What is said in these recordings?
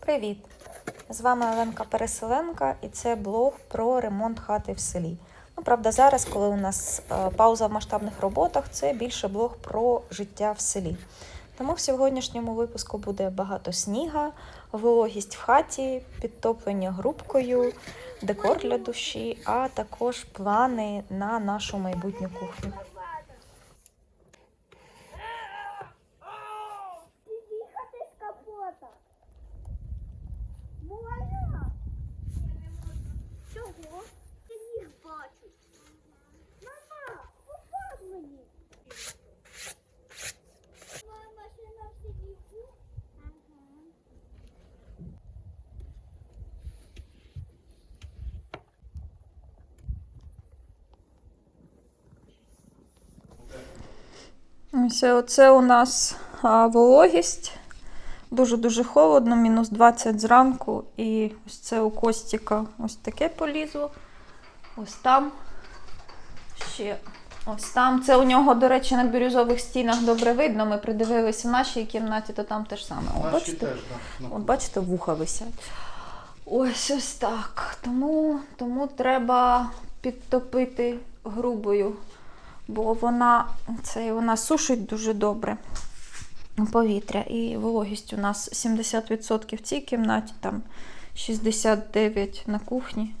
Привіт! З вами Оленка Переселенка і це блог про ремонт хати в селі. Ну, правда, зараз, коли у нас е, пауза в масштабних роботах, це більше блог про життя в селі. Тому в сьогоднішньому випуску буде багато сніга, вологість в хаті, підтоплення грубкою, декор для душі, а також плани на нашу майбутню кухню. Їхати з капота. Можна? Чого? Я. Мама, попав мені. Моя машина в сидіку. Ага. Ось оце у нас а, вологість. Дуже-дуже холодно, мінус 20 зранку. І ось це у Костіка ось таке полізло. Ось там. Ще ось там. Це у нього, до речі, на бірюзових стінах добре видно. Ми придивилися в нашій кімнаті, то там те ж саме. О, Наші бачите? От бачите, вуха висять. Ось ось так. Тому, тому треба підтопити грубою, бо вона, це, вона сушить дуже добре повітря. І вологість у нас 70% в цій кімнаті, там 69% на кухні.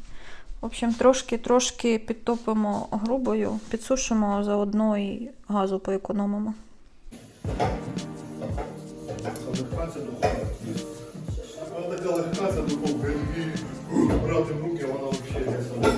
В общем, трошки-трошки підтопимо грубою, підсушимо заодно і газу поекономимо. Вона така легка ця духовка, брати в руки, вона взагалі не сама.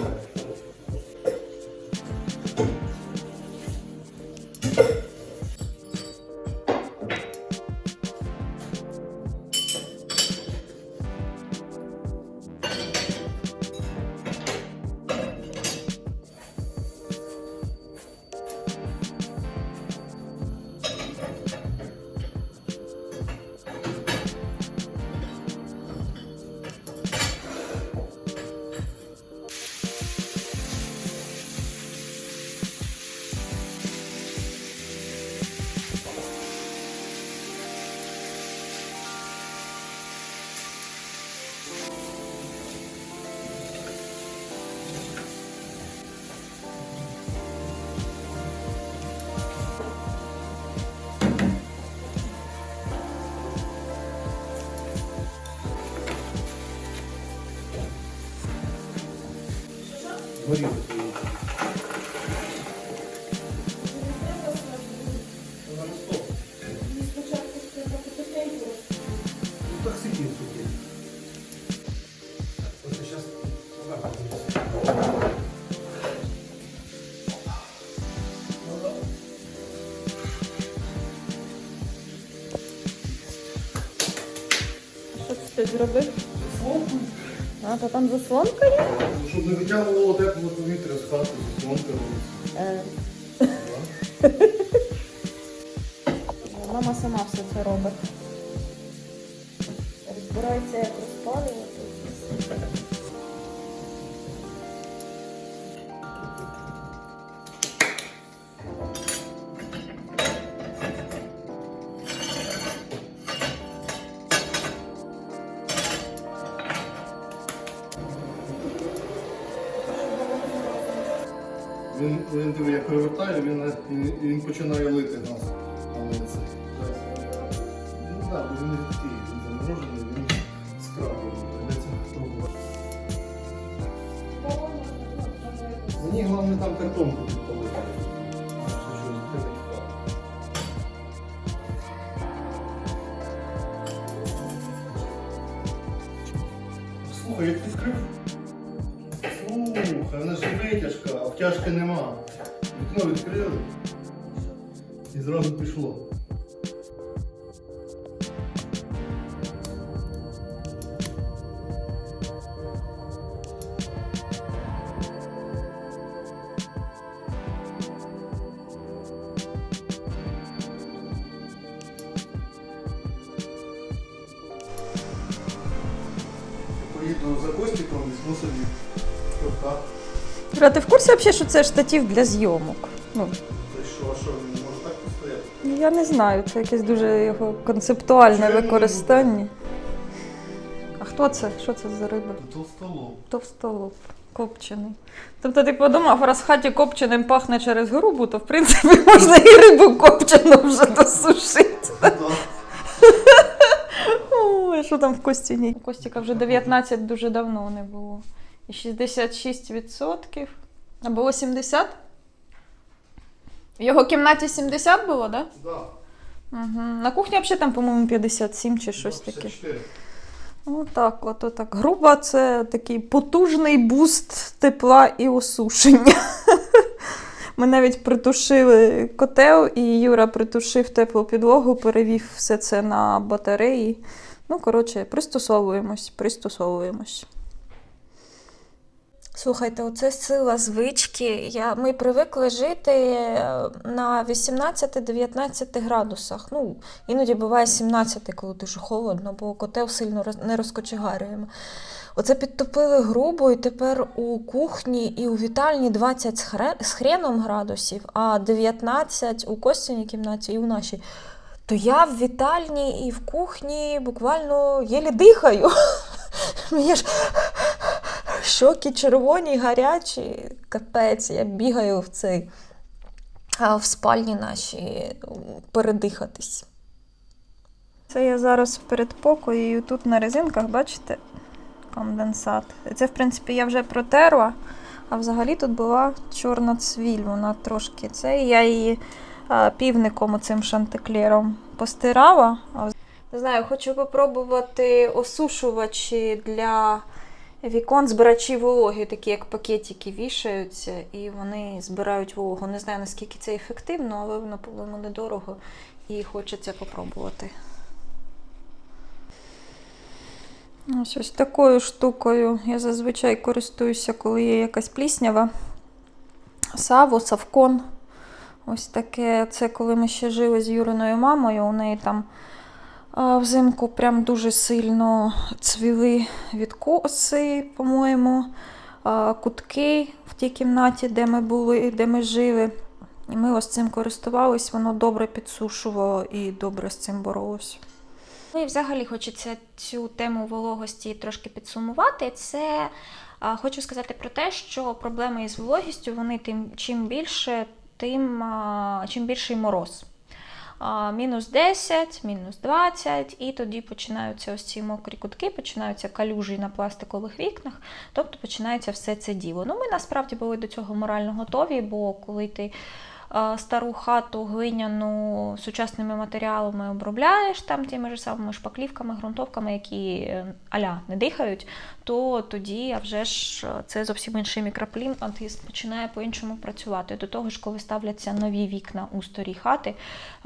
Що зробив? ти? А, то там заслонка є? Щоб не витягувало тепле повітря з хати, заслонка. Е. Мама сама все це робить. Розбирається, як розпалювати. Він, він диви, як перевертає, він, він, він починає лити нас. Слухай, вона ж витяжка, а втяжки нема. Вікно відкрили. І зразу пішло. Взагалі, що це штатив для зйомок? Ну, й що, що, він може так постояти? Я не знаю, це якесь дуже його концептуальне використання. А хто це? Що це за риба? Толстолоб. Товстолоб. Копчений. Тобто ти подумав, раз в хаті копченим пахне через грубу, то в принципі можна і рибу копчену вже досушити. Ой, що там в Костіні? У Костіка вже 19 дуже давно не було. І 66%. А було 70? В його кімнаті 70 було, так? Да? Да. Угу. На кухні взагалі там, по-моєму, 57 чи щось Да, таке. 54. Ну так, от так. Груба це такий потужний буст тепла і осушення. Ми навіть притушили котел, і Юра притушив теплу підлогу, перевів все це на батареї. Ну, коротше, пристосовуємось, пристосовуємось. Слухайте, оце сила звички. Я, ми привикли жити е, на 18-19 градусах. Ну, іноді буває 17, коли дуже холодно, бо котел сильно не розкочегарюємо. Оце підтопили грубо, і тепер у кухні і у вітальні 20 з хреном градусів, а 19 у Костяній кімнаті і у нашій. То я в вітальні і в кухні буквально єлі дихаю. Мені ж щоки червоні, гарячі, капець, я бігаю в цей в спальні наші передихатись. Це я зараз перед покоєю тут на резинках, бачите, конденсат. Це, в принципі, я вже протерла, а взагалі тут була чорна цвіль, вона трошки це. Я її півником оцим шантиклером постирала. Не знаю, хочу попробувати осушувачі для вікон збирачі вологи, такі як пакетики вішаються, і вони збирають вологу. Не знаю, наскільки це ефективно, але воно, по-моєму, недорого і хочеться попробувати. Ось ось такою штукою я зазвичай користуюся, коли є якась пліснява. Саво, савкон. Ось таке. Це коли ми ще жили з Юриною мамою. У неї там взимку прям дуже сильно цвіли відкоси, по-моєму, кутки в тій кімнаті, де ми були, де ми жили. І ми ось цим користувались, воно добре підсушувало і добре з цим боролось. Ну і взагалі хочеться цю тему вологості трошки підсумувати. Це хочу сказати про те, що проблеми із вологістю вони тим чим більше, тим чим більший мороз. Мінус 10, мінус 20, і тоді починаються ось ці мокрі кутки, починаються калюжі на пластикових вікнах, тобто починається все це діло. Ну, ми насправді були до цього морально готові, бо коли ти стару хату глиняну сучасними матеріалами обробляєш там тими ж самими шпаклівками, ґрунтовками, які е, аля не дихають, то тоді а вже ж е, це зовсім інший мікроклімат починає по-іншому працювати. До того ж, коли ставляться нові вікна у старі хати,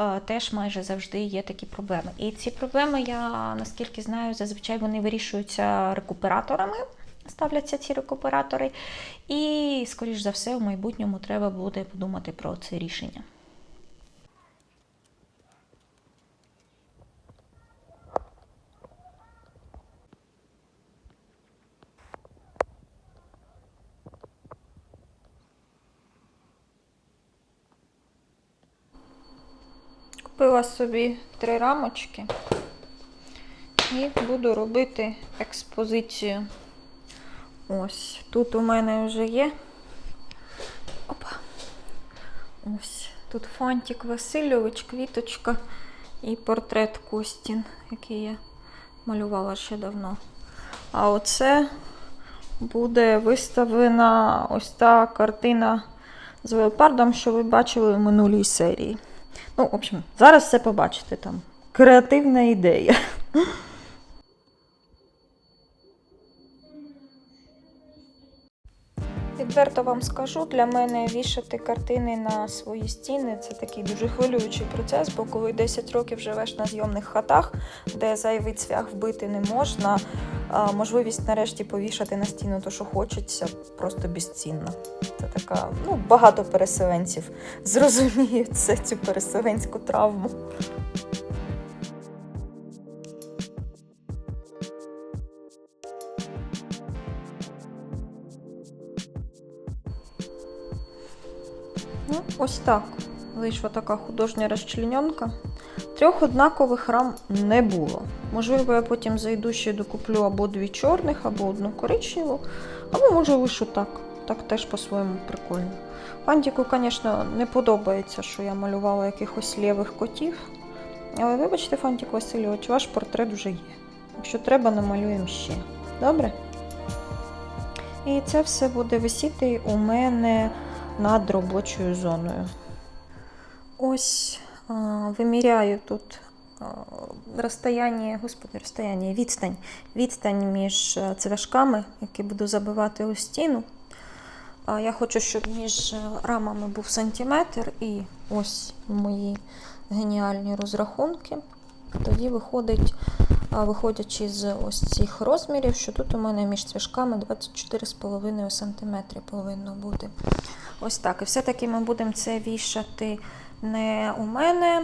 е, теж майже завжди є такі проблеми. І ці проблеми, я наскільки знаю, зазвичай вони вирішуються рекуператорами. Ставляться ці рекуператори, і, скоріш за все, в майбутньому треба буде подумати про це рішення. Купила собі три рамочки і буду робити експозицію. Ось тут у мене вже є. Опа. Ось тут фантик Васильович, квіточка і портрет Костін, який я малювала ще давно. А оце буде виставлена ось та картина з леопардом, що ви бачили в минулій серії. Ну, в общем, зараз все побачите там. Креативна ідея. Відверто вам скажу, для мене вішати картини на свої стіни це такий дуже хвилюючий процес, бо коли 10 років живеш на зйомних хатах, де зайвий цвях вбити не можна, можливість нарешті повішати на стіну то, що хочеться, просто безцінна. Це така, ну, багато переселенців зрозуміють це, цю переселенську травму. Ось так. вийшла така художня розчлененка. Трьох однакових рам не було. Можливо, я потім зайду ще докуплю або дві чорних, або одну коричневу, або може лише так. Так теж по-своєму прикольно. Фантіку, звісно, не подобається, що я малювала якихось лівих котів. Але вибачте, Фантік Васильович, ваш портрет вже є. Якщо треба, намалюємо ще. Добре? І це все буде висіти у мене над робочою зоною. Ось виміряю тут розстояння, господи, розстояння, відстань, відстань між е, цвяшками, які буду забивати у стіну. Я хочу, щоб між е, рамами був сантиметр, і ось мої геніальні розрахунки. Тоді виходить, виходячи з ось цих розмірів, що тут у мене між цвяшками 24,5 см повинно бути. Ось так. І все-таки ми будемо це вішати не у мене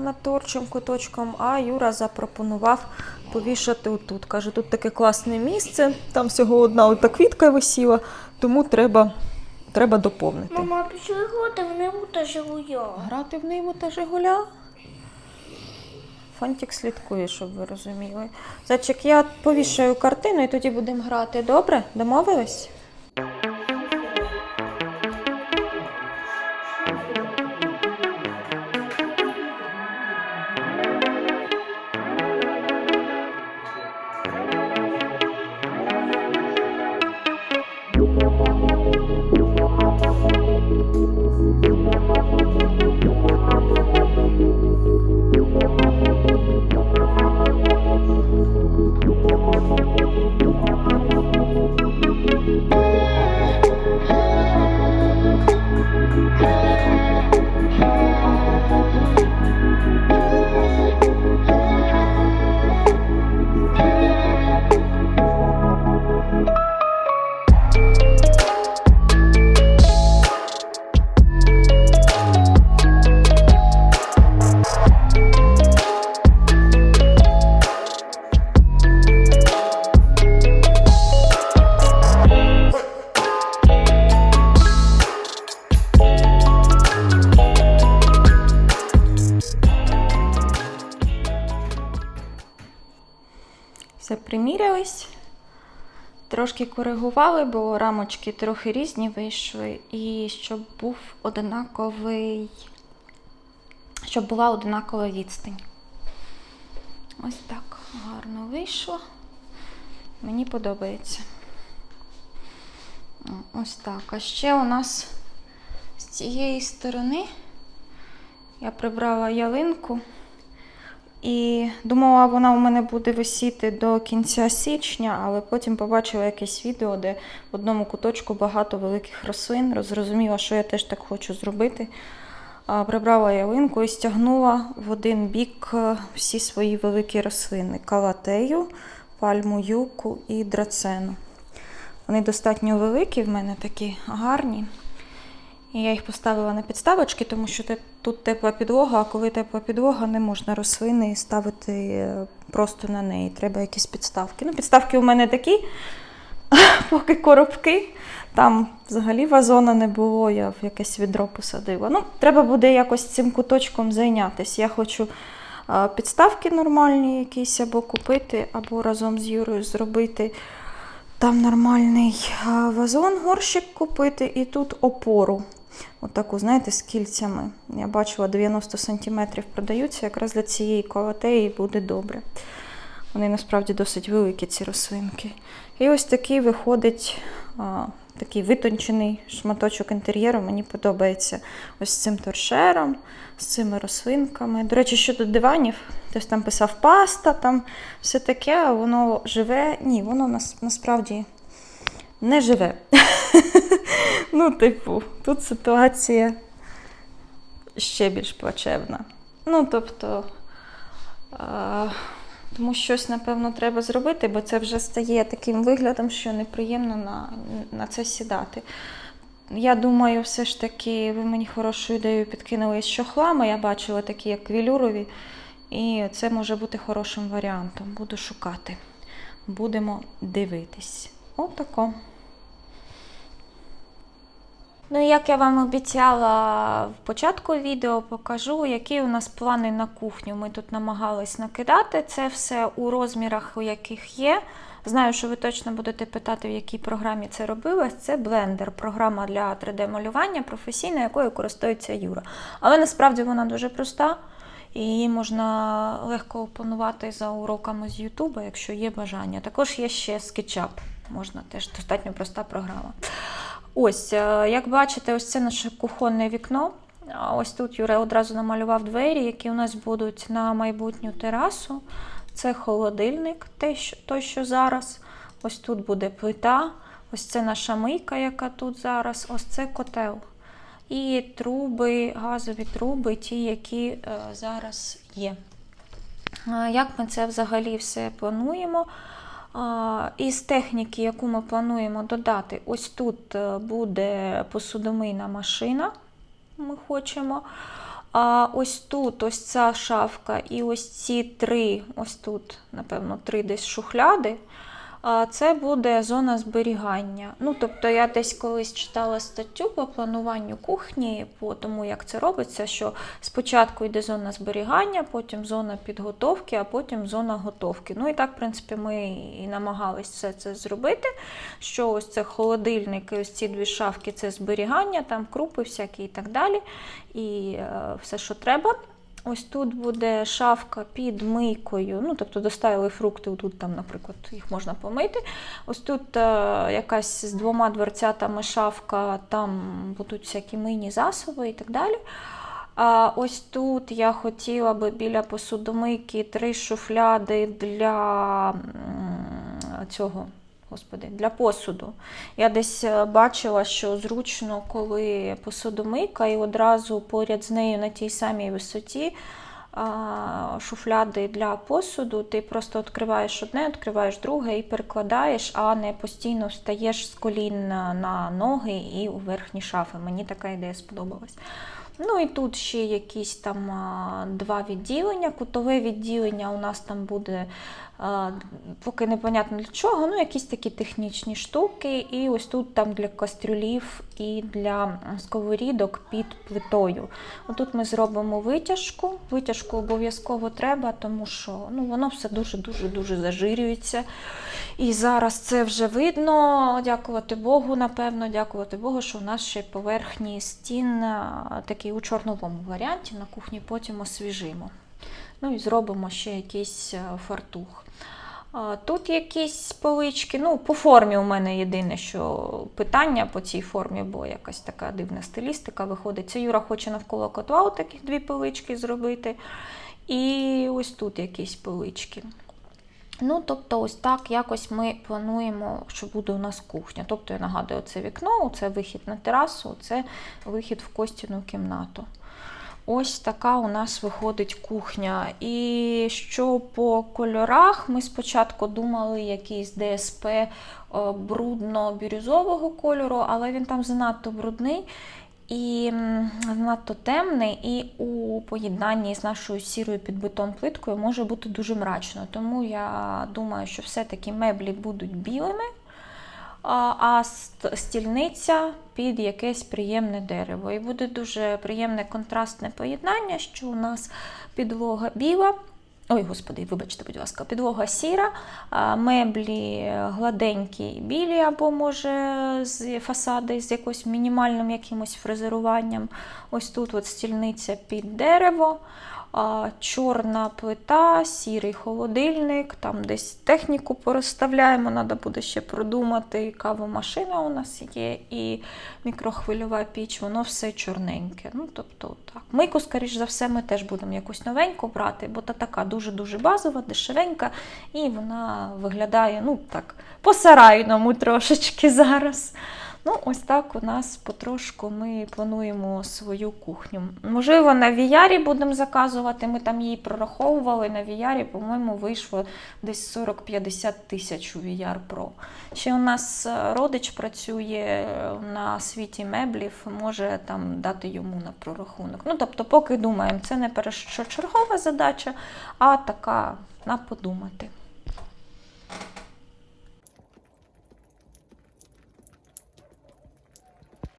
над творчим куточком, а Юра запропонував повішати отут. Каже, тут таке класне місце, там всього одна ота квітка висіла, тому треба, треба доповнити. Мама, пішли грати в небу та живуя. Грати в Ниву та Жигуля? Фантик слідкує, щоб ви розуміли. Зайчик, я повішаю картину і тоді будемо грати. Добре? Домовились? Примірялись. Трошки коригували, бо рамочки трохи різні вийшли. І щоб був одинаковий, щоб була одинакова відстань. Ось так гарно вийшло. Мені подобається. Ось так. А ще у нас з цієї сторони я прибрала ялинку. І думала, вона у мене буде висіти до кінця січня, але потім побачила якесь відео, де в одному куточку багато великих рослин. Зрозуміла, що я теж так хочу зробити. Прибрала ялинку і стягнула в один бік е, всі свої великі рослини: калатею, пальму юку і драцену. Вони достатньо великі, в мене такі гарні. І я їх поставила на підставочки, тому що тут тепла підлога, а коли тепла підлога, не можна рослини ставити е, просто на неї. Треба якісь підставки. Ну, підставки у мене такі, поки коробки. Там взагалі вазона не було, я в якесь відро посадила. Ну, треба буде якось цим куточком зайнятися. Я хочу підставки нормальні якісь або купити, або разом з Юрою зробити. Там нормальний вазон, горщик купити і тут опору. Отаку, знаєте, з кільцями. Я бачила 90 см продаються, якраз для цієї колотеї буде добре. Вони насправді досить великі, ці рослинки. І ось такий виходить а, такий витончений шматочок інтер'єру. Мені подобається ось з цим торшером, з цими рослинками. До речі, щодо диванів, хтось там писав паста, там все таке, а воно живе. Ні, воно нас, насправді не живе. ну, типу, тут ситуація ще більш плачевна. Ну, тобто. А... Тому щось, напевно, треба зробити, бо це вже стає таким виглядом, що неприємно на, на це сідати. Я думаю, все ж таки, ви мені хорошу ідею підкинули з чохлами. Я бачила такі, як вілюрові, і це може бути хорошим варіантом. Буду шукати. Будемо дивитись. Отако. Ну, як я вам обіцяла в початку відео, покажу, які у нас плани на кухню. Ми тут намагались накидати це все у розмірах, у яких є. Знаю, що ви точно будете питати, в якій програмі це робилось. Це Blender, програма для 3D-малювання професійна, якою користується Юра. Але насправді вона дуже проста, і її можна легко опанувати за уроками з Ютуба, якщо є бажання. Також є ще SketchUp, можна теж достатньо проста програма. Ось, е, як бачите, ось це наше кухонне вікно. Ось тут Юра одразу намалював двері, які у нас будуть на майбутню терасу. Це холодильник, той, що, той, що зараз. Ось тут буде плита. Ось це наша мийка, яка тут зараз. Ось це котел. І труби, газові труби, ті, які е, зараз є. Е, Як ми це взагалі все плануємо? Із техніки, яку ми плануємо додати, ось тут е, буде посудомийна машина. Ми хочемо. А ось тут ось ця шафка і ось ці три, ось тут, напевно, три десь шухляди. А Це буде зона зберігання. Ну, тобто я десь колись читала статтю по плануванню кухні, по тому, як це робиться, що спочатку йде зона зберігання, потім зона підготовки, а потім зона готовки. Ну і так, в принципі, ми і намагались все це зробити. Що ось це холодильник, і ось ці дві шафки це зберігання, там крупи всякі і так далі. І е, все, що треба. Ось тут буде шафка під мийкою. Ну, тобто доставили фрукти, тут там, наприклад, їх можна помити. Ось тут е, якась з двома дверцятами шафка, там будуть всякі мийні засоби і так далі. А ось тут я хотіла би біля посудомийки три шуфляди для цього. Господи, для посуду. Я десь е, бачила, що зручно, коли посудомийка, і одразу поряд з нею на тій самій висоті шуфляди для посуду. Ти просто відкриваєш одне, відкриваєш друге і перекладаєш, а не постійно встаєш з колін на ноги і у верхні шафи. Мені така ідея сподобалась. Ну і тут ще якісь там два відділення. Кутове відділення у нас там буде поки непонятно для чого, ну якісь такі технічні штуки. І ось тут там для кастрюлів і для сковорідок під плитою. Отут ми зробимо витяжку. Витяжку обов'язково треба, тому що ну, воно все дуже-дуже дуже зажирюється. І зараз це вже видно. Дякувати Богу, напевно, дякувати Богу, що у нас ще поверхні стін такий у чорновому варіанті. На кухні потім освіжимо. Ну і зробимо ще якийсь е, фартух. Тут якісь полички. Ну, по формі у мене єдине, що питання по цій формі, бо якась така дивна стилістика виходить. Це Юра хоче навколо котла таких дві полички зробити. І ось тут якісь полички. Ну, тобто, ось так якось ми плануємо, що буде у нас кухня. Тобто, я нагадую, це вікно, це вихід на терасу, це вихід в Костіну кімнату. Ось така у нас виходить кухня. І що по кольорах, ми спочатку думали якийсь ДСП е, брудно-бірюзового кольору, але він там занадто брудний і занадто темний, і у поєднанні з нашою сірою підбитом плиткою може бути дуже мрачно. Тому я думаю, що все-таки меблі будуть білими, а стільниця під якесь приємне дерево. І буде дуже приємне контрастне поєднання, що у нас підлога біла. Ой, господи, вибачте, будь ласка, підлога сіра, меблі гладенькі білі, або, може, з фасади з якось мінімальним якимось фрезеруванням. Ось тут от стільниця під дерево, чорна плита, сірий холодильник, там десь техніку порозставляємо, треба буде ще продумати. Кавомашина у нас є, і мікрохвильова піч, воно все чорненьке. Ну, тобто, так. Мийку, скоріш за все, ми теж будемо якусь новеньку брати, бо та така дуже-дуже базова, дешевенька, і вона виглядає, ну так, по-сарайному трошечки зараз. Ну, ось так у нас потрошку ми плануємо свою кухню. Можливо, на VR будемо заказувати. Ми там її прораховували. На VR, по-моєму, вийшло десь 40-50 тисяч у VR Pro. Ще у нас е, родич працює на світі меблів, може там дати йому на прорахунок. Ну, тобто, поки думаємо, це не першочергова задача, а така на подумати.